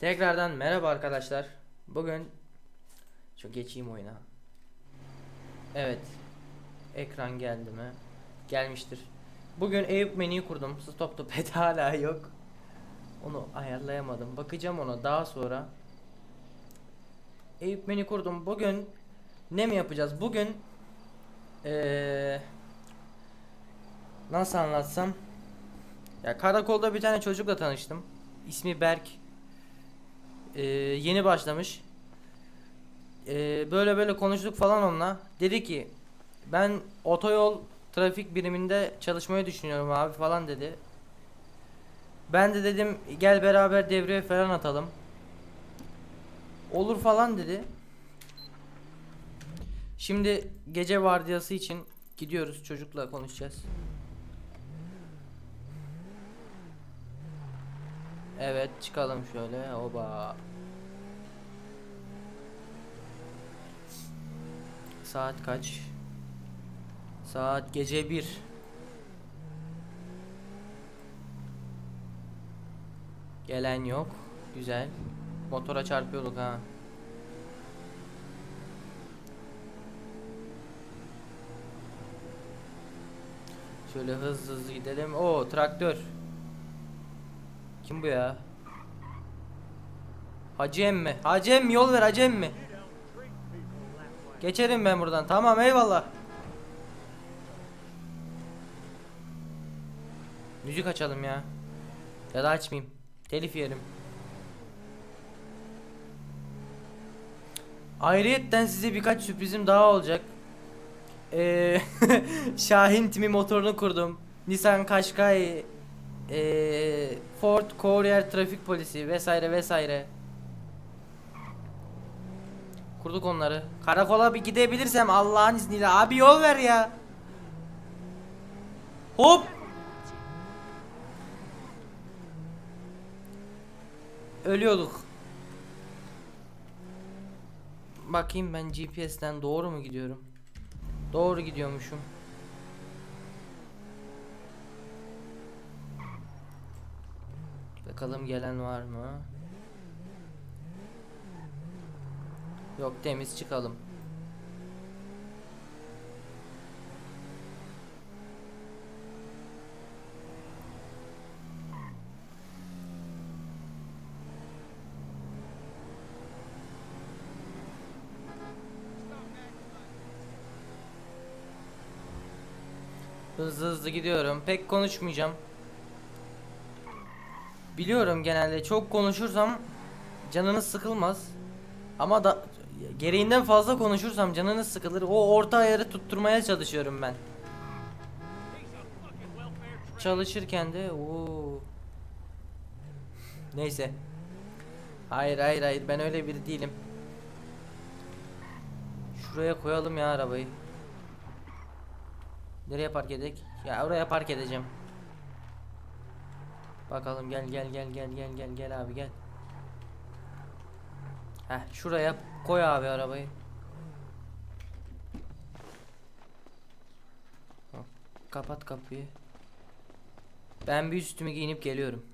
Tekrardan merhaba arkadaşlar. Bugün şu geçeyim oyuna. Evet. Ekran geldi mi? Gelmiştir. Bugün Eyüp menüyü kurdum. Stop to pet hala yok. Onu ayarlayamadım. Bakacağım ona daha sonra. Eyüp menü kurdum. Bugün ne mi yapacağız? Bugün eee nasıl anlatsam? Ya karakolda bir tane çocukla tanıştım. İsmi Berk. Ee, yeni başlamış. Ee, böyle böyle konuştuk falan onunla. Dedi ki ben otoyol trafik biriminde çalışmayı düşünüyorum abi falan dedi. Ben de dedim gel beraber devreye falan atalım. Olur falan dedi. Şimdi gece vardiyası için gidiyoruz çocukla konuşacağız. Evet çıkalım şöyle oba. Saat kaç? Saat gece 1. Gelen yok. Güzel. Motora çarpıyorduk ha. Şöyle hızlı hızlı gidelim. Oo traktör. Kim bu ya? Hacı emmi. Hacı emmi yol ver hacı emmi. Geçerim ben buradan. Tamam eyvallah. Müzik açalım ya. Ya da açmayayım. Telif yerim. Ayrıyetten size birkaç sürprizim daha olacak. Ee, Şahin Timi motorunu kurdum. Nissan Qashqai, ee, Ford Courier trafik polisi vesaire vesaire. Kurduk onları. Karakola bir gidebilirsem Allah'ın izniyle abi yol ver ya. Hop. Ölüyorduk. Bakayım ben GPS'ten doğru mu gidiyorum? Doğru gidiyormuşum. Bakalım gelen var mı? Yok temiz çıkalım. Hızlı hızlı gidiyorum. Pek konuşmayacağım. Biliyorum genelde çok konuşursam canınız sıkılmaz. Ama da gereğinden fazla konuşursam canınız sıkılır. O orta ayarı tutturmaya çalışıyorum ben. Çalışırken de o Neyse. Hayır hayır hayır ben öyle biri değilim. Şuraya koyalım ya arabayı. Nereye park edek? Ya oraya park edeceğim. Bakalım gel gel gel gel gel gel gel abi gel. Heh şuraya koy abi arabayı. Kapat kapıyı. Ben bir üstümü giyinip geliyorum.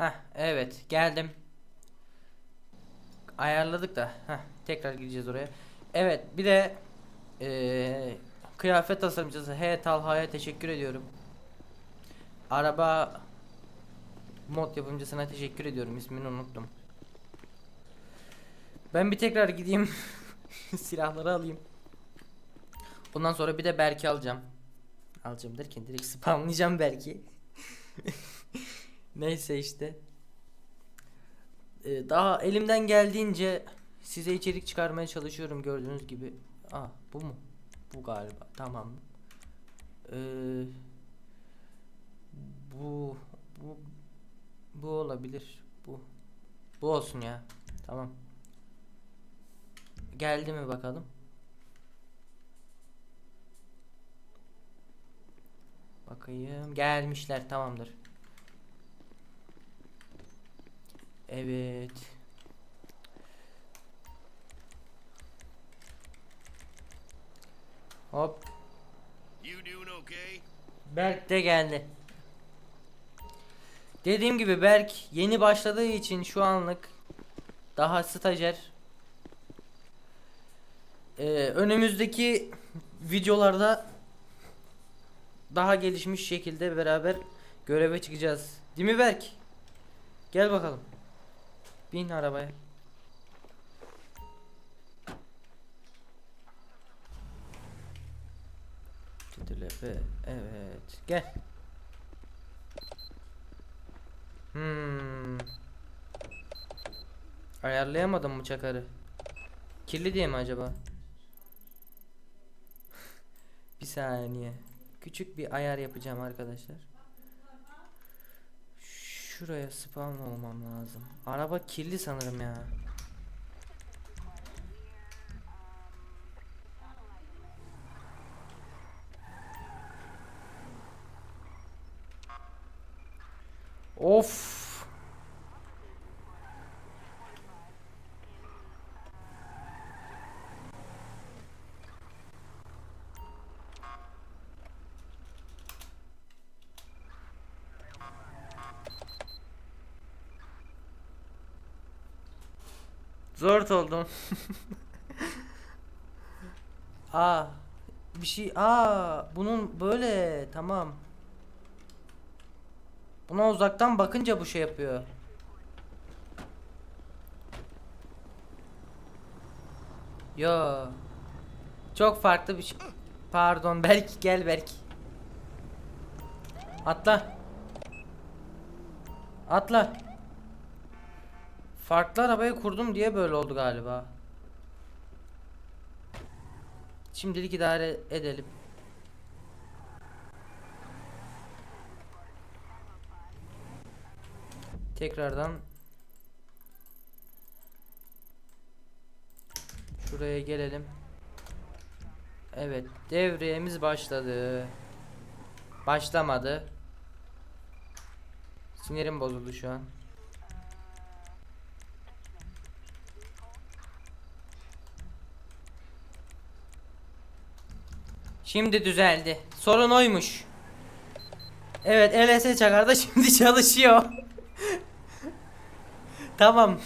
Heh evet geldim. Ayarladık da. Heh tekrar gideceğiz oraya. Evet bir de eee, kıyafet tasarımcısı H Talha'ya teşekkür ediyorum. Araba mod yapımcısına teşekkür ediyorum. İsmini unuttum. Ben bir tekrar gideyim. Silahları alayım. Bundan sonra bir de Berk'i alacağım. Alacağım derken direkt spamlayacağım Berk'i. Neyse işte. Ee, daha elimden geldiğince size içerik çıkarmaya çalışıyorum gördüğünüz gibi. Aa bu mu? Bu galiba. Tamam. Ee, bu bu bu olabilir. Bu bu olsun ya. Tamam. Geldi mi bakalım? Bakayım. Gelmişler. Tamamdır. Evet. Hop. Berk de geldi. Dediğim gibi Berk yeni başladığı için şu anlık daha stajyer. Ee, önümüzdeki videolarda daha gelişmiş şekilde beraber göreve çıkacağız. Değil mi Berk? Gel bakalım. Bin arabaya. Tütülepe. Evet. Gel. Hmm. Ayarlayamadım mı çakarı? Kirli diye mi acaba? bir saniye. Küçük bir ayar yapacağım arkadaşlar. Şuraya spawn olmam lazım. Araba kirli sanırım ya. Of. Zor oldum. Aa, bir şey. Aa, bunun böyle tamam. Buna uzaktan bakınca bu şey yapıyor. Yo. Çok farklı bir şey. Pardon belki gel belki. Atla. Atla. Farklı arabayı kurdum diye böyle oldu galiba. Şimdilik idare edelim. Tekrardan şuraya gelelim. Evet, devriyemiz başladı. Başlamadı. Sinirim bozuldu şu an. Şimdi düzeldi. Sorun oymuş. Evet, LS çakarda şimdi çalışıyor. Tamam.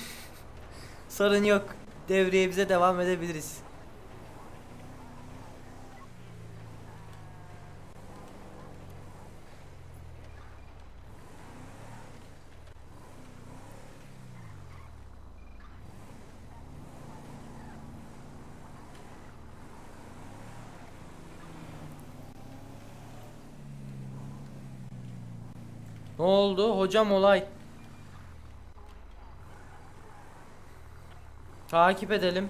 Sorun yok. Devreye bize devam edebiliriz. Ne oldu? Hocam olay. Takip edelim.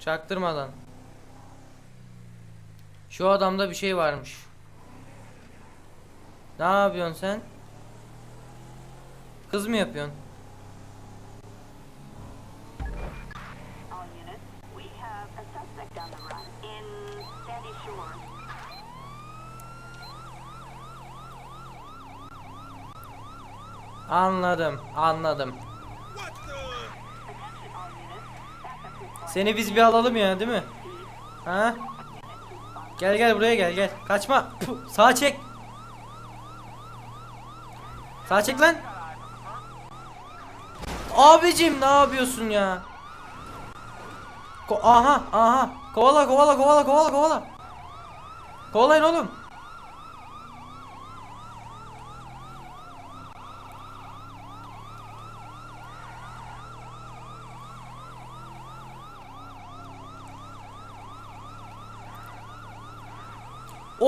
Çaktırmadan. Şu adamda bir şey varmış. Ne yapıyorsun sen? Kız mı yapıyorsun? Anladım, anladım. Seni biz bir alalım ya, değil mi? Ha? Gel gel buraya gel gel. Kaçma. Puh, sağa çek. Sağa çek lan. Abicim ne yapıyorsun ya? Ko aha aha. Kovala kovala kovala kovala kovala. Kovalayın oğlum.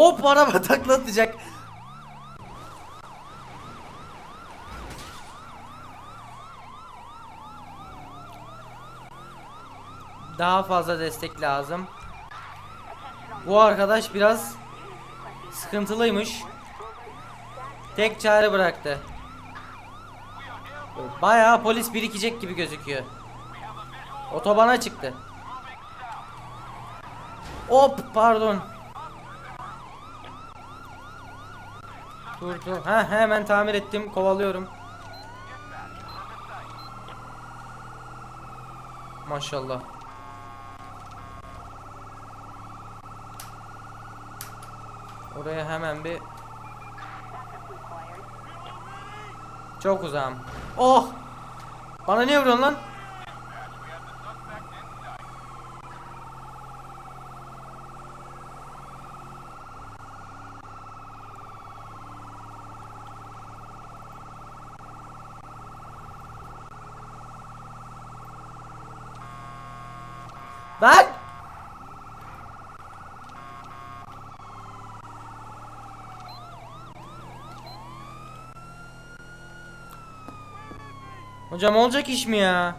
Hop araba taklatacak. Daha fazla destek lazım. Bu arkadaş biraz sıkıntılıymış. Tek çare bıraktı. Bayağı polis birikecek gibi gözüküyor. Otobana çıktı. Hop pardon. Dur dur. Ha hemen tamir ettim. Kovalıyorum. Maşallah. Oraya hemen bir Çok uzağım. Oh! Bana niye vuruyorsun lan? Lan! Hocam olacak iş mi ya?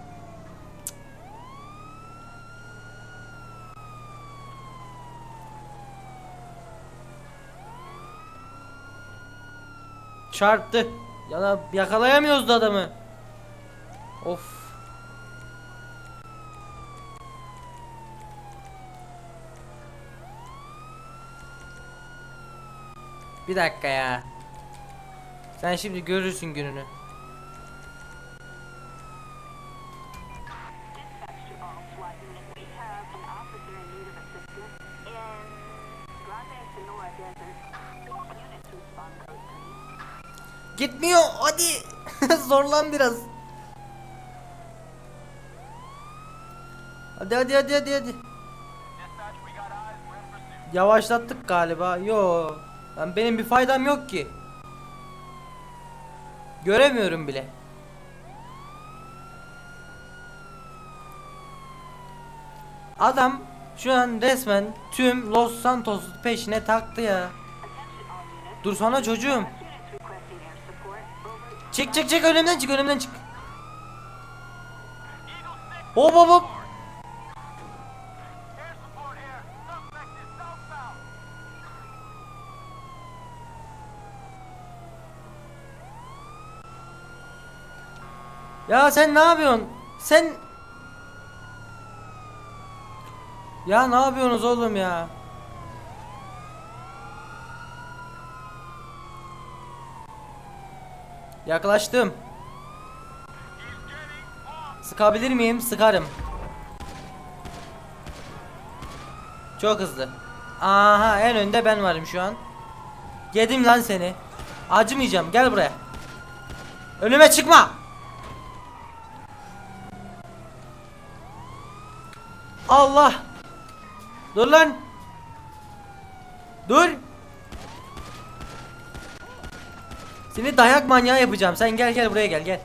Çarptı. Ya da yakalayamıyoruz da adamı. Of. Bir dakika ya. Sen şimdi görürsün gününü. Gitmiyor hadi zorlan biraz. Hadi hadi hadi hadi hadi. Yavaşlattık galiba. Yo. Ben benim bir faydam yok ki. Göremiyorum bile. Adam şu an resmen tüm Los Santos peşine taktı ya. Dur sana çocuğum. Çık çık çık önümden çık önümden çık. Hop hop hop. Ya sen ne yapıyorsun? Sen Ya ne yapıyorsunuz oğlum ya? Yaklaştım. Sıkabilir miyim? Sıkarım. Çok hızlı. Aha en önde ben varım şu an. Yedim lan seni. Acımayacağım. Gel buraya. Önüme çıkma. Allah. Dur lan. Dur. Seni dayak manyağı yapacağım. Sen gel gel buraya gel gel.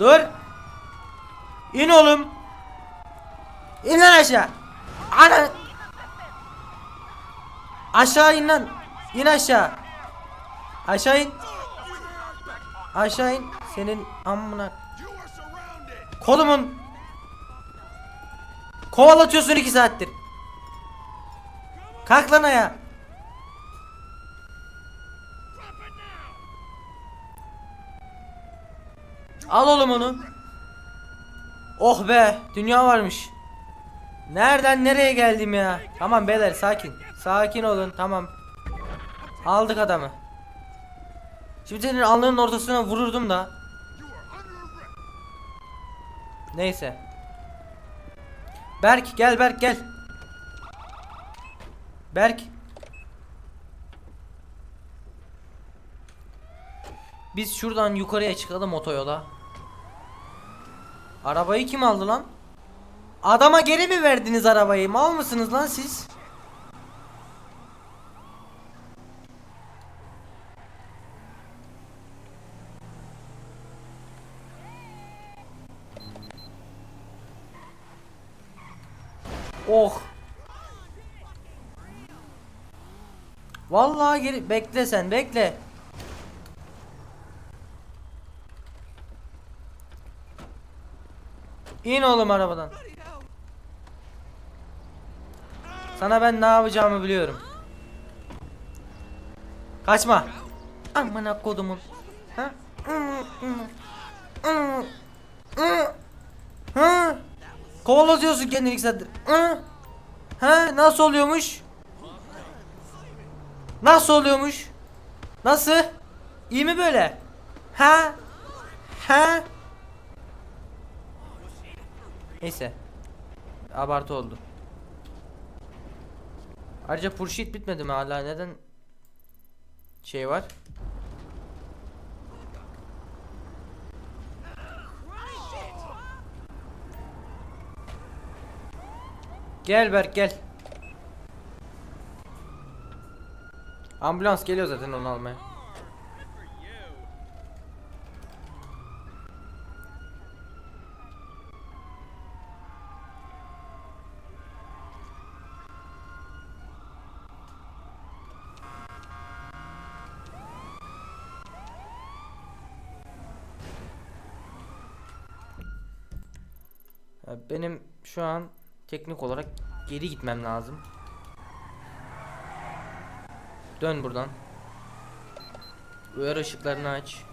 Dur. İn oğlum. İn lan aşağı. Ana. Aşağı in lan. İn aşağı. Aşağı in. Aşağı in. Senin amına kolumun. Kovalatıyorsun iki saattir. Kalk lan ayağa. Al oğlum onu. Oh be, dünya varmış. Nereden nereye geldim ya? Tamam beyler sakin. Sakin olun tamam. Aldık adamı. Şimdi senin alnının ortasına vururdum da. Neyse. Berk gel Berk gel. Berk. Biz şuradan yukarıya çıkalım otoyola. Arabayı kim aldı lan? Adama geri mi verdiniz arabayı? Mal mısınız lan siz? Oh. Vallahi geri bekle sen bekle. İn oğlum arabadan. Sana ben ne yapacağımı biliyorum. Kaçma. Amına kodumun. Ha? Kovalatıyorsun kendini iki saattir. Hı? Ha? Nasıl oluyormuş? Nasıl oluyormuş? Nasıl? İyi mi böyle? Ha? Ha? Neyse. Abartı oldu. Ayrıca purşit bitmedi mi hala? Neden şey var? Gel Berk gel. Ambulans geliyor zaten onu almaya. Ya Benim şu an teknik olarak geri gitmem lazım. Dön buradan. Uyarı ışıklarını aç.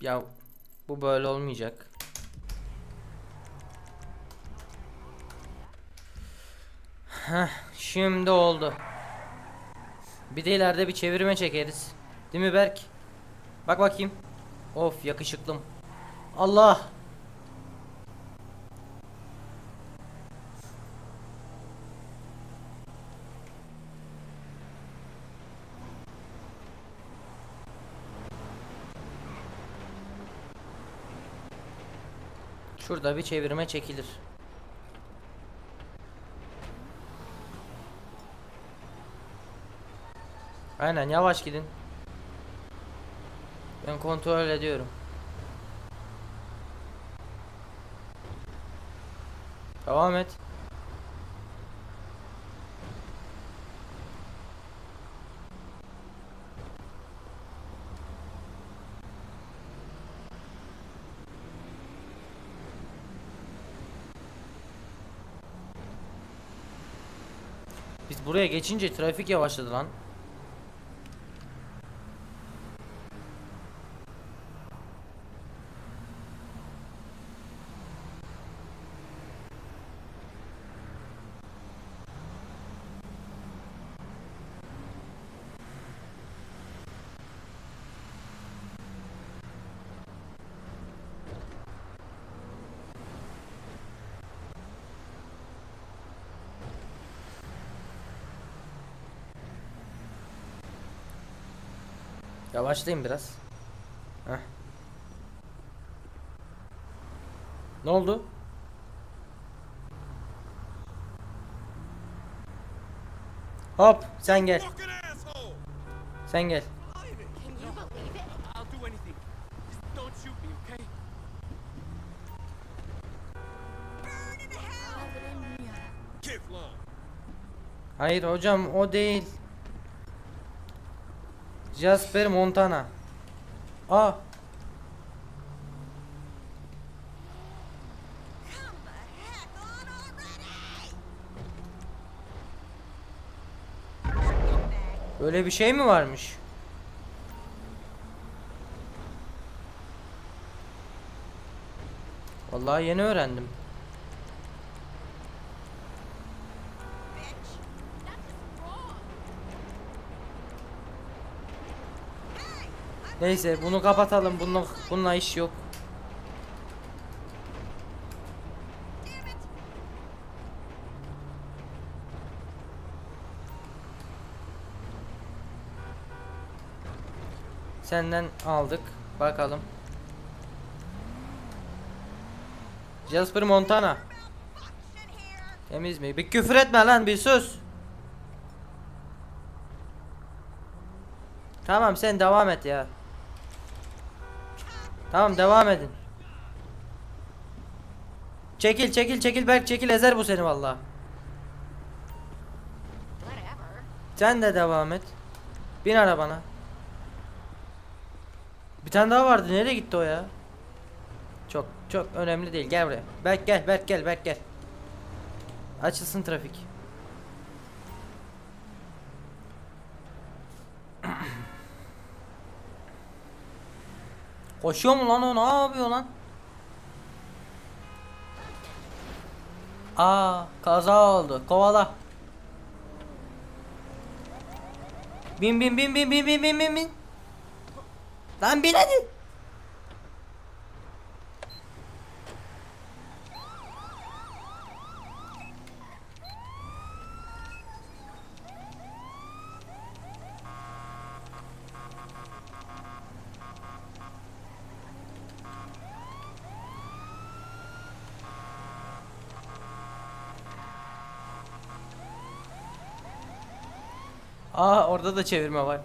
Ya bu böyle olmayacak. Heh, şimdi oldu. Bir de ileride bir çevirme çekeriz. Değil mi Berk? Bak bakayım. Of yakışıklım. Allah. Şurada bir çevirme çekilir. Aynen yavaş gidin. Ben kontrol ediyorum. Devam et. Buraya geçince trafik yavaşladı lan. Yavaşlayayım biraz. Heh. Ne oldu? Hop sen gel. Sen gel. Hayır hocam o değil. Jasper Montana. Aa. Böyle bir şey mi varmış? Vallahi yeni öğrendim. Neyse bunu kapatalım. Bununla, bununla iş yok. Senden aldık. Bakalım. Jasper Montana. Temiz mi? Bir küfür etme lan bir sus. Tamam sen devam et ya. Tamam devam edin. Çekil çekil çekil Berk çekil ezer bu seni vallahi. Sen de devam et. Bin arabana. Bir tane daha vardı. Nereye gitti o ya? Çok çok önemli değil. Gel buraya. Berk gel, Berk gel, Berk gel. Açılsın trafik. Koşuyor mu lan o? Ne yapıyor lan? Aa, kaza oldu. Kovala. Bin bin bin bin bin bin bin bin bin. Lan bin hadi. Aa orada da çevirme var.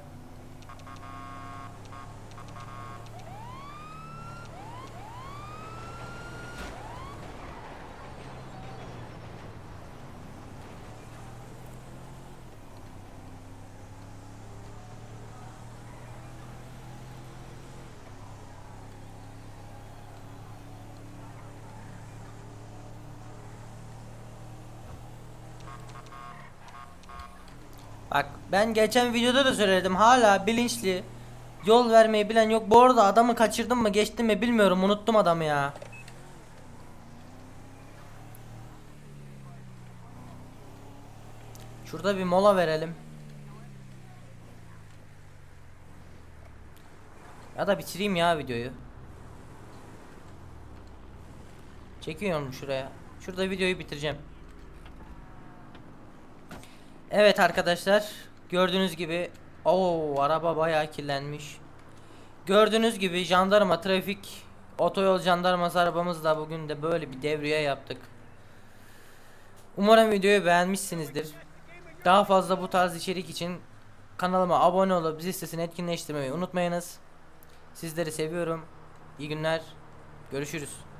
Bak ben geçen videoda da söyledim hala bilinçli yol vermeyi bilen yok. Bu arada adamı kaçırdım mı geçtim mi bilmiyorum unuttum adamı ya. Şurada bir mola verelim. Ya da bitireyim ya videoyu. Çekiyorum şuraya. Şurada videoyu bitireceğim. Evet arkadaşlar gördüğünüz gibi o araba bayağı kirlenmiş. Gördüğünüz gibi jandarma trafik otoyol jandarması arabamızla bugün de böyle bir devriye yaptık. Umarım videoyu beğenmişsinizdir. Daha fazla bu tarz içerik için kanalıma abone olup zil sesini etkinleştirmeyi unutmayınız. Sizleri seviyorum. İyi günler. Görüşürüz.